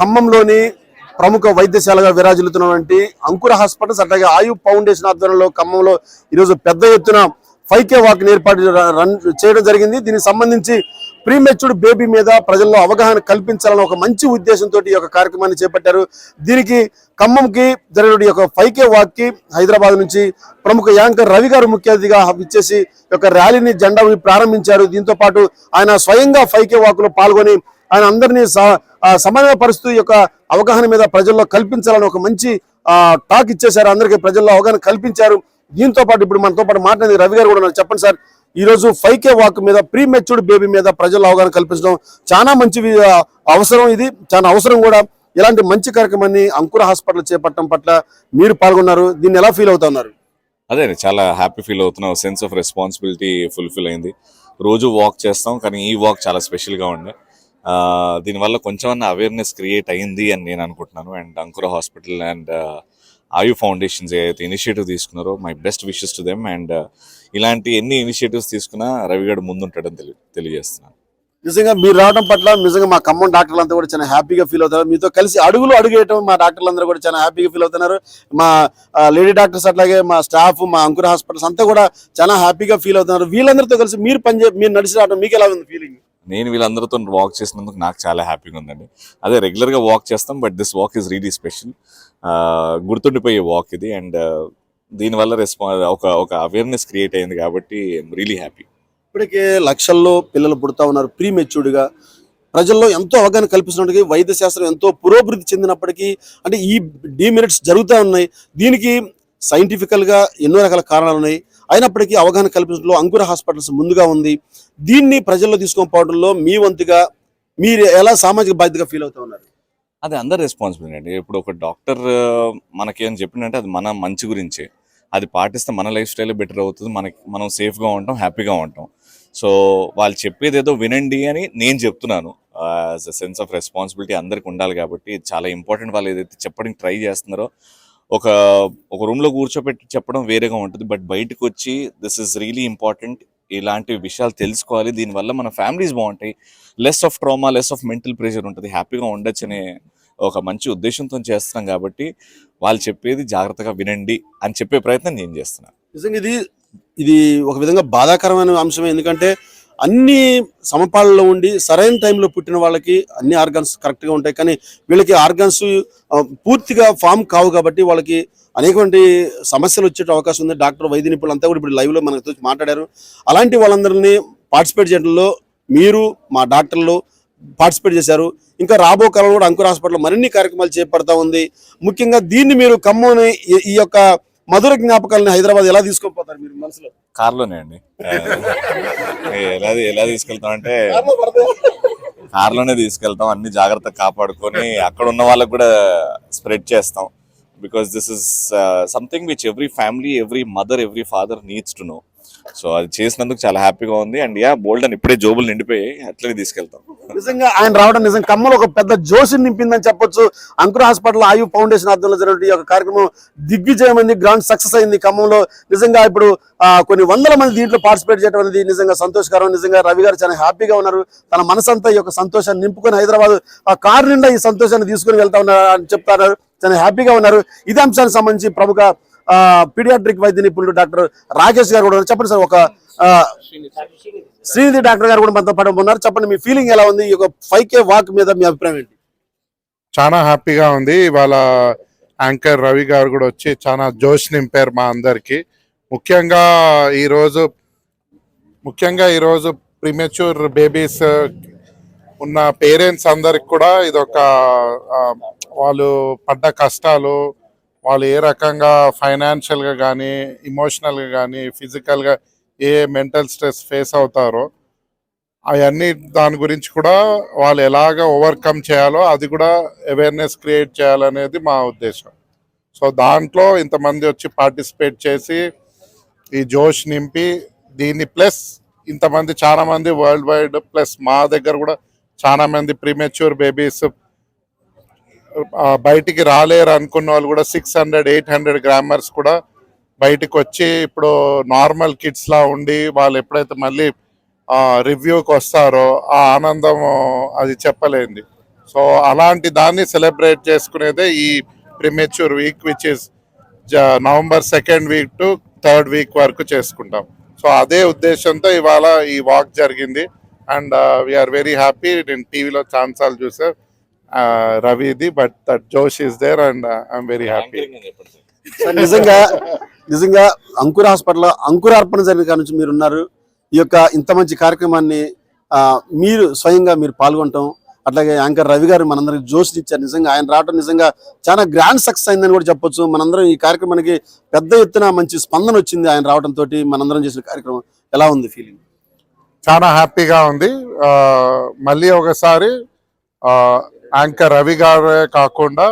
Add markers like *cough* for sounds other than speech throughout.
ఖమ్మంలోని ప్రముఖ వైద్యశాలగా విరాజిల్లుతున్నటువంటి అంకుర హాస్పిటల్స్ అట్లాగే ఆయు ఫౌండేషన్ ఆధ్వర్యంలో ఖమ్మంలో ఈరోజు పెద్ద ఎత్తున ఫైవ్ కే వాక్ ఏర్పాటు రన్ చేయడం జరిగింది. దీనికి సంబంధించి ప్రీమెచ్యూర్డ్ బేబీ మీద ప్రజల్లో అవగాహన కల్పించాలని ఒక మంచి ఉద్దేశంతో ఈ యొక్క కార్యక్రమాన్ని చేపట్టారు. దీనికి ఖమ్మంకి జరిగిన యొక్క ఫైవ్ కే వాక్కి హైదరాబాద్ నుంచి ప్రముఖ యాంకర్ రవి గారు ముఖ్య అతిథిగా ఇచ్చేసి యొక్క ర్యాలీని జెండా ప్రారంభించారు. దీంతో పాటు ఆయన స్వయంగా ఫైవ్ కే వాక్లో పాల్గొని ఆయన అందరినీ సమన్వయ పరిస్థితి యొక్క అవగాహన మీద ప్రజల్లో కల్పించాలని ఒక మంచి టాక్ ఇచ్చేశారు. అందరికీ ప్రజల్లో అవగాహన కల్పించారు. దీంతో పాటు ఇప్పుడు మనతో పాటు మాట్లాడేది రవి గారు కూడా చెప్పండి సార్ ఈరోజు ఫైవ్ కే వాక్ మీద ప్రీ మెచ్యూర్డ్ బేబీ మీద ప్రజలు అవగాహన కల్పించడం చాలా మంచి అవసరం ఇది. చాలా అవసరం కూడా. ఇలాంటి మంచి కార్యక్రమాన్ని అంకుర హాస్పిటల్ చేపట్టడం పట్ల మీరు పాల్గొన్నారు. దీన్ని ఎలా ఫీల్ అవుతున్నారు అదే చాలా హ్యాపీ ఫీల్ అవుతున్నాం. సెన్స్ ఆఫ్ రెస్పాన్సిబిలిటీ ఫుల్ఫిల్ అయింది. రోజు వాక్ చేస్తాం కానీ ఈ వాక్ చాలా స్పెషల్గా ఉండే. దీనివల్ల కొంచెం అవేర్నెస్ క్రియేట్ అయింది అని నేను అనుకుంటున్నాను. And Ankura hospital and Ayu foundations ఏదైతే ఇనిషియేటివ్ తీసుకున్నారో my best wishes to them and ఇలాంటి ఎన్ని ఇనిషియేటివ్స్ తీసుకున్నా రవిగడ్ ముందుంటాడని తెలి తెలియజేస్తున్నాను. నిజంగా మీరు రావడం పట్ల నిజంగా మా ఖమ్మం డాక్టర్లు అంతా కూడా చాలా హ్యాపీగా ఫీల్ అవుతారు మీతో కలిసి అడుగులు అడుగేయటం మా డాక్టర్లు అందరూ కూడా చాలా హ్యాపీగా ఫీల్ అవుతున్నారు. మా లేడీ డాక్టర్స్ అట్లాగే మా స్టాఫ్ మా అంకుర హాస్పిటల్స్ అంతా కూడా చాలా హ్యాపీగా ఫీల్ అవుతున్నారు. వీళ్ళందరితో కలిసి మీరు పనిచే మీరు నడిచి రావడం మీకు ఎలా ఉంది ఫీలింగ్ నేను వీళ్ళందరితో వాక్ చేసినందుకు నాకు చాలా హ్యాపీగా ఉందండి. అదే రెగ్యులర్గా వాక్ చేస్తాం but this walk is really special గుర్తుండిపోయే వాక్ ఇది. అండ్ దీనివల్ల రెస్పా ఒక ఒక అవేర్నెస్ క్రియేట్ అయింది కాబట్టి రియలీ హ్యాపీ ఇప్పటికే లక్షల్లో పిల్లలు పుడతా ఉన్నారు ప్రీ మెచ్యూర్డ్గా ప్రజల్లో ఎంతో అవగాహన కల్పిస్తున్నప్పటికీ వైద్య శాస్త్రం ఎంతో పురోభివృద్ధి చెందినప్పటికీ అంటే ఈ డిమెరిట్స్ జరుగుతూ ఉన్నాయి. దీనికి సైంటిఫికల్గా ఎన్నో రకాల కారణాలు ఉన్నాయి. అయినప్పటికీ అవగాహన కల్పించడంలో అంకుర హాస్పిటల్స్ ముందుగా ఉంది. దీన్ని ప్రజల్లో తీసుకొని పోవడంలో మీ వంతుగా మీరు ఎలా సామాజిక బాధ్యతగా ఫీల్ అవుతా ఉన్నారు? అది అందరి రెస్పాన్సిబిలిటీ అండి. ఇప్పుడు ఒక డాక్టర్ మనకేం చెప్పిందంటే అది మన మంచి గురించే. అది పాటిస్తే మన లైఫ్ స్టైల్ బెటర్ అవుతుంది. మనకి మనం సేఫ్గా ఉంటాం హ్యాపీగా ఉంటాం. సో వాళ్ళు చెప్పేది ఏదో వినండి అని నేను చెప్తున్నాను. As a sense of responsibility అందరికి ఉండాలి కాబట్టి చాలా ఇంపార్టెంట్ వాళ్ళు ఏదైతే చెప్పడానికి ట్రై చేస్తున్నారో ఒక ఒక రూమ్లో కూర్చోబెట్టి చెప్పడం వేరేగా ఉంటుంది. బట్ బయటకు వచ్చి దిస్ ఇస్ రియలీ ఇంపార్టెంట్ ఇలాంటి విషయాలు తెలుసుకోవాలి. దీనివల్ల మన ఫ్యామిలీస్ బాగుంటాయి. Less of trauma less of mental pressure ఉంటుంది. హ్యాపీగా ఉండొచ్చు అనే ఒక మంచి ఉద్దేశంతో చేస్తున్నాం కాబట్టి వాళ్ళు చెప్పేది జాగ్రత్తగా వినండి అని చెప్పే ప్రయత్నం నేను చేస్తున్నాను నిజంగా ఇది ఇది ఒక విధంగా బాధాకరమైన అంశమే. ఎందుకంటే అన్ని సమపాలలో ఉండి సరైన టైంలో పుట్టిన వాళ్ళకి అన్ని ఆర్గాన్స్ కరెక్ట్గా ఉంటాయి. కానీ వీళ్ళకి ఆర్గాన్స్ పూర్తిగా ఫామ్ కావు కాబట్టి వాళ్ళకి అనేకమంది సమస్యలు వచ్చే అవకాశం ఉంది. డాక్టర్ వైద్య నిపుణులు అంతా కూడా ఇప్పుడు లైవ్లో మనతో మాట్లాడారు. అలాంటి వాళ్ళందరినీ పార్టిసిపేట్ చేయడంలో మీరు మా డాక్టర్లు పార్టిసిపేట్ చేశారు. ఇంకా రాబో కాలంలో కూడా అంకుర హాస్పిటల్ మరిన్ని కార్యక్రమాలు చేపడతా ఉంది. ముఖ్యంగా దీన్ని మీరు ఖమ్మంని ఈ యొక్క మధుర జ్ఞాపకాలని హైదరాబాద్ ఎలా తీసుకొని పోతారు మీరు మనసులో? కార్లోనే అండి. ఎలా ఎలా తీసుకెళ్తాం అంటే కార్లోనే తీసుకెళ్తాం అన్ని జాగ్రత్తగా కాపాడుకొని అక్కడ ఉన్న వాళ్ళకి కూడా స్ప్రెడ్ చేస్తాం. Because this is something which every family every mother every father needs to know so అది చేసినందుకు చాలా హ్యాపీగా ఉంది. అండ్ యా బోల్డ్ అని ఇప్పుడే జోబులు నిండిపోయి అట్లనే తీసుకెళ్తాం. నిజంగా ఆయన రావడం నిజంగా కమ్మలో ఒక పెద్ద జోషిని నింపిందని చెప్పొచ్చు. అంకుర హాస్పిటల్ ఆయు ఫౌండేషన్ ఆధ్వర్యంలో జరిగిన ఈ యొక్క కార్యక్రమం దిగ్విజయం అయింది గ్రాండ్ సక్సెస్ అయింది ఖమ్మంలో. నిజంగా ఇప్పుడు కొన్ని వందల మంది దీంట్లో పార్టిసిపేట్ చేయడం అనేది నిజంగా సంతోషకరం. నిజంగా రవి గారు చాలా హ్యాపీగా ఉన్నారు. తన మనసంతా ఈ యొక్క సంతోషాన్ని నింపుకొని హైదరాబాద్ ఆ కారు నిండా ఈ సంతోషాన్ని తీసుకుని వెళ్తా ఉన్నారు అని చెప్తారు. చాలా హ్యాపీగా ఉన్నారు. ఇదే అంశానికి సంబంధించి ప్రముఖ పీడియాట్రిక్ వైద్య నిపుణులు డాక్టర్ రాకేష్ గారు కూడా చెప్పండి సార్ ఒక శ్రీనిధి డాక్టర్ గారు కూడా మనతో పాటు ఉన్నారు. చెప్పండి మీ ఫీలింగ్ ఎలా ఉంది? ఈ యొక్క ఫైవ్ కే వాక్ మీద మీ అభిప్రాయం ఏంటి? చాలా హ్యాపీగా ఉంది. ఇవాళ యాంకర్ రవి గారు కూడా వచ్చి చాలా జోష్ నింపారు మా అందరికి. ముఖ్యంగా ఈరోజు ముఖ్యంగా ఈరోజు ప్రిమెచ్యూర్ బేబీస్ ఉన్న పేరెంట్స్ అందరికి కూడా ఇదొక వాళ్ళు పడ్డ కష్టాలు వాళ్ళు ఏ రకంగా ఫైనాన్షియల్గా కానీ ఇమోషనల్గా కానీ ఫిజికల్గా ఏ మెంటల్ స్ట్రెస్ ఫేస్ అవుతారో అవన్నీ దాని గురించి కూడా వాళ్ళు ఎలాగ ఓవర్కమ్ చేయాలో అది కూడా అవేర్నెస్ క్రియేట్ చేయాలనేది మా ఉద్దేశం. సో దాంట్లో ఇంతమంది వచ్చి పార్టిసిపేట్ చేసి ఈ జోష్ నింపి దీన్ని ప్లస్ ఇంతమంది చాలామంది వరల్డ్ వైడ్ ప్లస్ మా దగ్గర కూడా చాలామంది ప్రీమెచ్యూర్ బేబీస్ బయటికి రాలేరు అనుకున్న వాళ్ళు కూడా six hundred eight hundred grams కూడా బయటికి వచ్చి ఇప్పుడు నార్మల్ కిడ్స్లా ఉండి వాళ్ళు ఎప్పుడైతే మళ్ళీ రివ్యూకి వస్తారో ఆ ఆనందం అది చెప్పలేంది. సో అలాంటి దాన్ని సెలబ్రేట్ చేసుకునేదే ఈ premature week which is November second week to third week వరకు చేసుకుంటాం. సో అదే ఉద్దేశంతో ఇవాళ ఈ వాక్ జరిగింది. అండ్ వీఆర్ వెరీ హ్యాపీ నేను టీవీలో ఛాన్సాలు చూసాను రవిది బట్ దట్ జోష్ is there and I'm very happy. నిజంగా నిజంగా అంకుర హాస్పిటల్ అంకురార్పణ జరిగిన కాడ నుంచి మీరు ఉన్నారు ఈ యొక్క ఇంత మంచి కార్యక్రమాన్ని ఆ, మీరు స్వయంగా మీరు పాల్గొనటం అట్లాగే యాంకర్ రవి గారు మనందరికి జోష్ని ఇచ్చారు. నిజంగా ఆయన రావడం నిజంగా చాలా గ్రాండ్ సక్సెస్ అయిందని కూడా చెప్పొచ్చు. మనందరం ఈ కార్యక్రమానికి పెద్ద ఎత్తున మంచి స్పందన వచ్చింది ఆయన రావడం తోటి. మనందరం చేసిన కార్యక్రమం ఎలా ఉంది ఫీలింగ్ చాలా హ్యాపీగా ఉంది. ఆ, మళ్ళీ ఒకసారి ఆ, యాంకర్ రవి గారే కాకుండా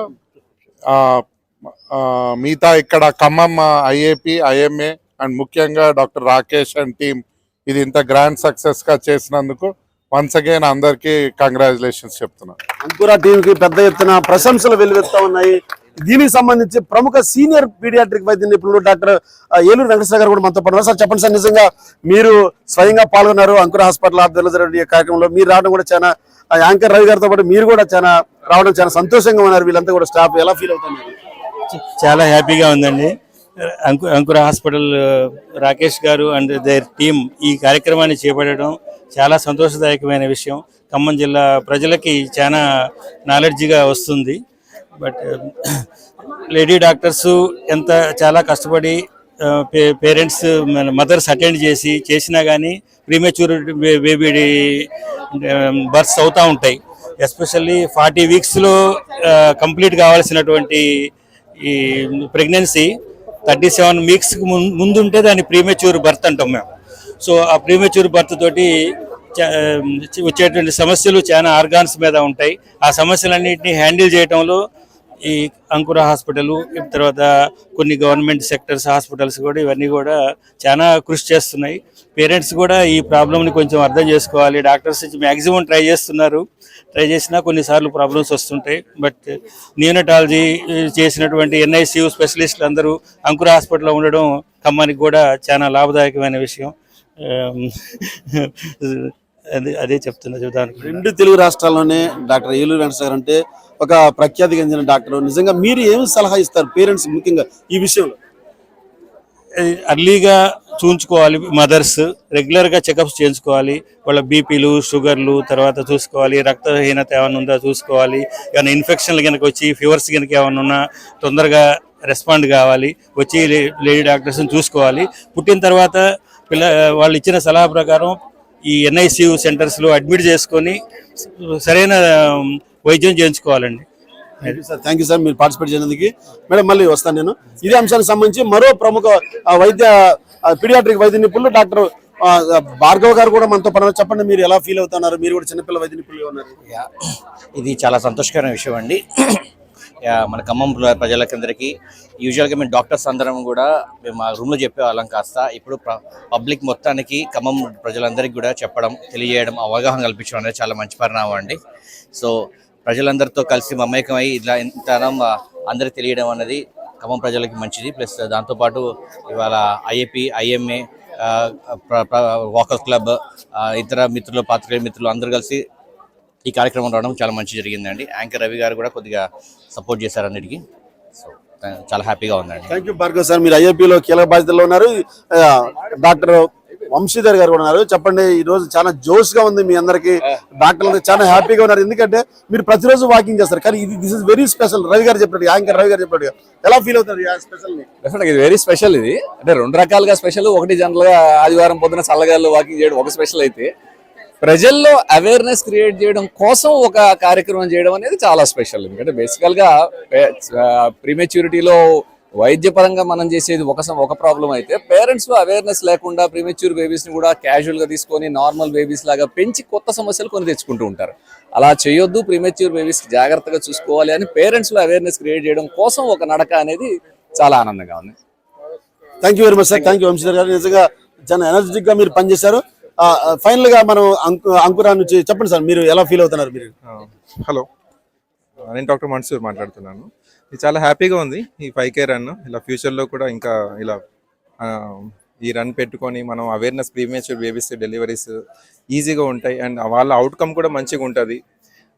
మిగతా ఇక్కడ ఖమ్మం ఐఏపి ఐఎంఏ అండ్ ముఖ్యంగా డాక్టర్ రాకేష్ అండ్ టీమ్ ఇది ఇంత గ్రాండ్ సక్సెస్గా చేసినందుకు వన్స్ అగైన్ అందరికి కంగ్రాచులేషన్స్ చెప్తున్నాను. అంకురా టీం కి పెద్ద ఎత్తున ప్రశంసలు వెలువెత్తా ఉన్నాయి. దీనికి సంబంధించి ప్రముఖ సీనియర్ పీడియాట్రిక్ వైద్య నిపుణులు డాక్టర్ ఏలూరు వెంకటేశ్వర గారు కూడా మనతో పడుతున్నారు సార్ చెప్పండి సార్ నిజంగా మీరు స్వయంగా పాల్గొన్నారు. అంకుర హాస్పిటల్ ఆధ్వర్యంలో జరిగే కార్యక్రమంలో మీరు రావడం కూడా చాలా ఆ, యాంకర్ రవి గారితో పాటు మీరు కూడా చాలా రావడం చాలా సంతోషంగా ఉన్నారు. వీళ్ళంతా కూడా స్టాఫ్ ఎలా ఫీల్ అవుతున్నారు? చాలా హ్యాపీగా ఉందండి. అంకు అంకుర హాస్పిటల్ రాకేష్ గారు అండ్ దేర్ టీమ్ ఈ కార్యక్రమాన్ని చేపట్టడం చాలా సంతోషదాయకమైన విషయం. ఖమ్మం జిల్లా ప్రజలకి చాలా నాలెడ్జిగా వస్తుంది. బట్ *clears throat* లేడీ డాక్టర్స్ ఎంత చాలా కష్టపడి పేరెంట్స్ మదర్స్ అటెండ్ చేసి చేసినా కానీ ప్రీమెచ్యూర్ బేబీ బర్త్స్ అవుతూ ఉంటాయి. ఎస్పెషల్లీ ఫార్టీ వీక్స్లో కంప్లీట్ కావాల్సినటువంటి ఈ ప్రెగ్నెన్సీ థర్టీ సెవెన్ వీక్స్కి ముందుంటే దాన్ని ప్రీమెచ్యూర్ బర్త్ అంటాం మేము. సో ఆ ప్రీమెచ్యూర్ బర్త్ తోటి వచ్చేటువంటి సమస్యలు చాలా ఆర్గాన్స్ మీద ఉంటాయి. ఆ సమస్యలన్నింటినీ హ్యాండిల్ చేయడంలో ఈ అంకుర హాస్పిటల్ తర్వాత కొన్ని గవర్నమెంట్ సెక్టర్స్ హాస్పిటల్స్ కూడా ఇవన్నీ కూడా చాలా కృషి చేస్తున్నాయి. పేరెంట్స్ కూడా ఈ ప్రాబ్లమ్ని కొంచెం అర్థం చేసుకోవాలి. డాక్టర్స్ మ్యాక్సిమం ట్రై చేస్తున్నారు. ట్రై చేసినా కొన్నిసార్లు ప్రాబ్లమ్స్ వస్తుంటాయి. బట్ న్యూనటాలజీ చేసినటువంటి ఎన్ఐసియు స్పెషలిస్టులు అందరూ అంకుర హాస్పిటల్లో ఉండడం ఖమ్మానికి కూడా చాలా లాభదాయకమైన విషయం. అదే అదే చెప్తున్నా చూద్దానికి రెండు తెలుగు రాష్ట్రాల్లోనే డాక్టర్ ఏలూరు వెంకటేశ్వర అంటే ఒక ప్రఖ్యాతి చెందిన డాక్టర్. నిజంగా మీరు ఏమి సలహా ఇస్తారు పేరెంట్స్ ముఖ్యంగా ఈ విషయంలో? అర్లీగా చూంచుకోవాలి మదర్స్ రెగ్యులర్గా చెకప్స్ చేయించుకోవాలి. వాళ్ళ బీపీలు షుగర్లు తర్వాత చూసుకోవాలి. రక్తహీనత ఏమైనా ఉందా చూసుకోవాలి. ఏమైనా ఇన్ఫెక్షన్లు కనుక వచ్చి ఫీవర్స్ కనుక ఏమైనా ఉన్నా తొందరగా రెస్పాండ్ కావాలి. వచ్చి లే- లేడీ డాక్టర్స్ని చూసుకోవాలి. పుట్టిన తర్వాత పిల్ల వాళ్ళు ఇచ్చిన సలహా ప్రకారం ఈ ఎన్ఐసియు సెంటర్స్లో అడ్మిట్ చేసుకొని సరైన వైద్యం చేయించుకోవాలండి. థ్యాంక్ యూ సార్ మీరు పార్టిసిపేట్ చేసినందుకు. మేడం మళ్ళీ వస్తాను నేను. ఇదే అంశానికి సంబంధించి మరో ప్రముఖ ఆ, వైద్య పీడియాట్రిక్ వైద్య నిపుణులు డాక్టర్ ఆ, భార్గవ్ గారు కూడా మనతో పని చెప్పండి మీరు ఎలా ఫీల్ అవుతున్నారు? మీరు కూడా చిన్నపిల్ల వైద్య నిపుణులు ఉన్నారు. యా, ఇది చాలా సంతోషకరమైన విషయం అండి. యా, మన ఖమ్మం ప్ర- ప్రజలకందరికీ యూజువల్గా మేము డాక్టర్స్ అందరం కూడా మేము మా రూమ్లో చెప్పేవాళ్ళం కాస్త. ఇప్పుడు పబ్లిక్ మొత్తానికి ఖమ్మం ప్రజలందరికీ కూడా చెప్పడం తెలియజేయడం అవగాహన కల్పించడం అనేది చాలా మంచి పరిణామం అండి. సో ప్రజలందరితో కలిసి మమేకమై ఇలా ఇంతనం అందరికి తెలియడం అనేది ఖమ్మం ప్రజలకి మంచిది. ప్లస్ దాంతోపాటు ఇవాళ ఐఏపీ ఐఎంఏ వాకర్స్ క్లబ్ ఇతర మిత్రులు పాత్రికేయ మిత్రులు అందరూ కలిసి ఈ కార్యక్రమం రావడం చాలా మంచి జరిగిందండి. యాంకర్ రవి గారు కూడా కొద్దిగా సపోర్ట్ చేశారు అన్నిటికీ. సో చాలా హ్యాపీగా ఉందండి. Thank you Bhargav sir. మీరు ఐఏపీలో కీలక బాధ్యతలో ఉన్నారు. డాక్టర్ వంశీధర్ గారు కూడా ఉన్నారు. చెప్పండి ఈ రోజు చాలా జోష్గా ఉంది మీ అందరికి. డాక్టర్లు చాలా హ్యాపీగా ఉన్నారు. ఎందుకంటే మీరు ప్రతిరోజు వాకింగ్ చేస్తారు. కానీ ఇది this is very special Ravi garu చెప్పినట్టు యాంకర్ రవి గారు చెప్పినట్టు ఎలా ఫీల్ అవుతారు స్పెషల్ ఇది వెరీ స్పెషల్ ఇది. అంటే రెండు రకాలుగా స్పెషల్ ఒకటి జనరల్గా ఆదివారం పొద్దున చల్లగాల్లో వాకింగ్ చేయడం ఒక స్పెషల్ అయితే ప్రజల్లో అవేర్నెస్ క్రియేట్ చేయడం కోసం ఒక కార్యక్రమం చేయడం అనేది చాలా స్పెషల్ ఎందుకంటే బేసికల్గా ప్రీమెచ్యూరిటీలో వైద్యపరంగా మనం చేసేది ఒక సం- ఒక ప్రాబ్లం అయితే పేరెంట్స్లో అవేర్నెస్ లేకుండా ప్రీమెచ్యూర్ బేబీస్ని కూడా క్యాజువల్గా తీసుకొని నార్మల్ బేబీస్ లాగా పెంచి కొత్త సమస్యలు కొని తెచ్చుకుంటూ ఉంటారు. అలా చేయొద్దు ప్రీమెచ్యూర్ బేబీస్ జాగ్రత్తగా చూసుకోవాలి అని పేరెంట్స్లో అవేర్నెస్ క్రియేట్ చేయడం కోసం ఒక నడక అనేది చాలా ఆనందంగా ఉంది. Thank you very much sir thank you Vamshidhar garu. నిజంగా చాలా ఎనర్జెటిక్గా మీరు పనిచేశారు. ఫైనల్గా మనం అంకు అంకురా నుంచి చెప్పండి సార్ మీరు ఎలా ఫీల్ అవుతున్నారు మీరు? హలో నేను డాక్టర్ మన్సూర్ మాట్లాడుతున్నాను. ఇది చాలా హ్యాపీగా ఉంది ఈ ఫైవ్ కే రన్ ఇలా ఫ్యూచర్లో కూడా ఇంకా ఇలా ఈ రన్ పెట్టుకొని మనం అవేర్నెస్ ప్రీమియర్ బేబీస్ డెలివరీస్ ఈజీగా ఉంటాయి. అండ్ వాళ్ళ అవుట్కమ్ కూడా మంచిగా ఉంటుంది.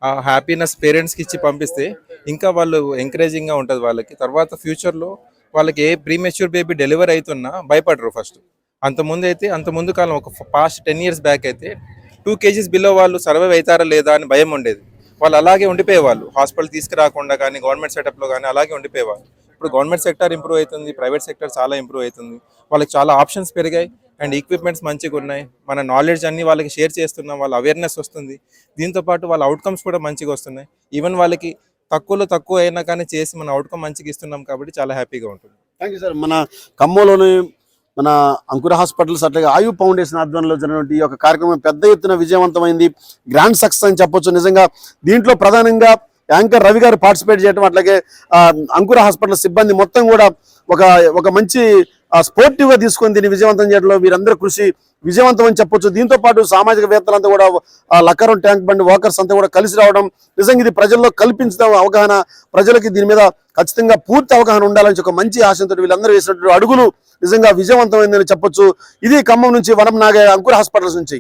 ఆ హ్యాపీనెస్ పేరెంట్స్కి ఇచ్చి పంపిస్తే ఇంకా వాళ్ళు ఎంకరేజింగ్గా ఉంటుంది వాళ్ళకి. తర్వాత ఫ్యూచర్లో వాళ్ళకి ఏ ప్రీమెచ్యూర్ బేబీ డెలివరీ అవుతున్నా భయపడరు ఫస్ట్ అంత ముందు అయితే అంత ముందు కాలం ఒక పాస్ట్ టెన్ ఇయర్స్ బ్యాక్ అయితే టూ కేజీస్ బిలో వాళ్ళు సర్వైవ్ అవుతారా లేదా అని భయం ఉండేది. వాళ్ళు అలాగే ఉండిపోయేవాళ్ళు. హాస్పిటల్ తీసుకురాకుండా కానీ గవర్నమెంట్ సెటప్లో కానీ అలాగే ఉండిపోయేవాళ్ళు. ఇప్పుడు గవర్నమెంట్ సెక్టర్ ఇంప్రూవ్ అవుతుంది ప్రైవేట్ సెక్టర్ చాలా ఇంప్రూవ్ అవుతుంది. వాళ్ళకి చాలా ఆప్షన్స్ పెరిగాయి అండ్ ఎక్విప్మెంట్స్ మంచిగా ఉన్నాయి. మన నాలెడ్జ్ అన్ని వాళ్ళకి షేర్ చేస్తున్నాం వాళ్ళ అవేర్నెస్ వస్తుంది. దీంతో పాటు వాళ్ళ అవుట్కమ్స్ కూడా మంచిగా వస్తున్నాయి. ఈవెన్ వాళ్ళకి తక్కువలో తక్కువ అయినా కానీ చేసి మన అవుట్కమ్ మంచిగా ఇస్తున్నాం కాబట్టి చాలా హ్యాపీగా ఉంటుంది. థ్యాంక్ యూ సార్ మన ఖమ్మంలోని మన అంకుర హాస్పిటల్స్ అట్లాగే ఆయు ఫౌండేషన్ ఆధ్వర్యంలో జరిగినటువంటి ఈ యొక్క కార్యక్రమం పెద్ద ఎత్తున విజయవంతమైంది. గ్రాండ్ సక్సెస్ అని చెప్పొచ్చు. నిజంగా దీంట్లో ప్రధానంగా యాంకర్ రవి గారు పార్టిసిపేట్ చేయడం అట్లాగే అంకుర హాస్పిటల్ సిబ్బంది మొత్తం కూడా ఒక ఒక మంచి స్పోర్టివ్గా తీసుకొని దీన్ని విజయవంతం చేయడంలో వీరందరూ కృషి విజయవంతం అని చెప్పొచ్చు. దీంతో పాటు సామాజిక వేత్తలంతా కూడా లక్కరం ట్యాంక్ బండ్ వాకర్స్ అంతా కూడా కలిసి రావడం నిజంగా ఇది ప్రజల్లో కల్పించడం అవగాహన ప్రజలకి దీని మీద ఖచ్చితంగా పూర్తి అవగాహన ఉండాలని ఒక మంచి ఆశంతో వీళ్ళందరూ వేసినటువంటి అడుగులు నిజంగా విజయవంతమైందని చెప్పొచ్చు. ఇది ఖమ్మం నుంచి వనం నాగయ్య అంకుర హాస్పిటల్స్ నుంచి.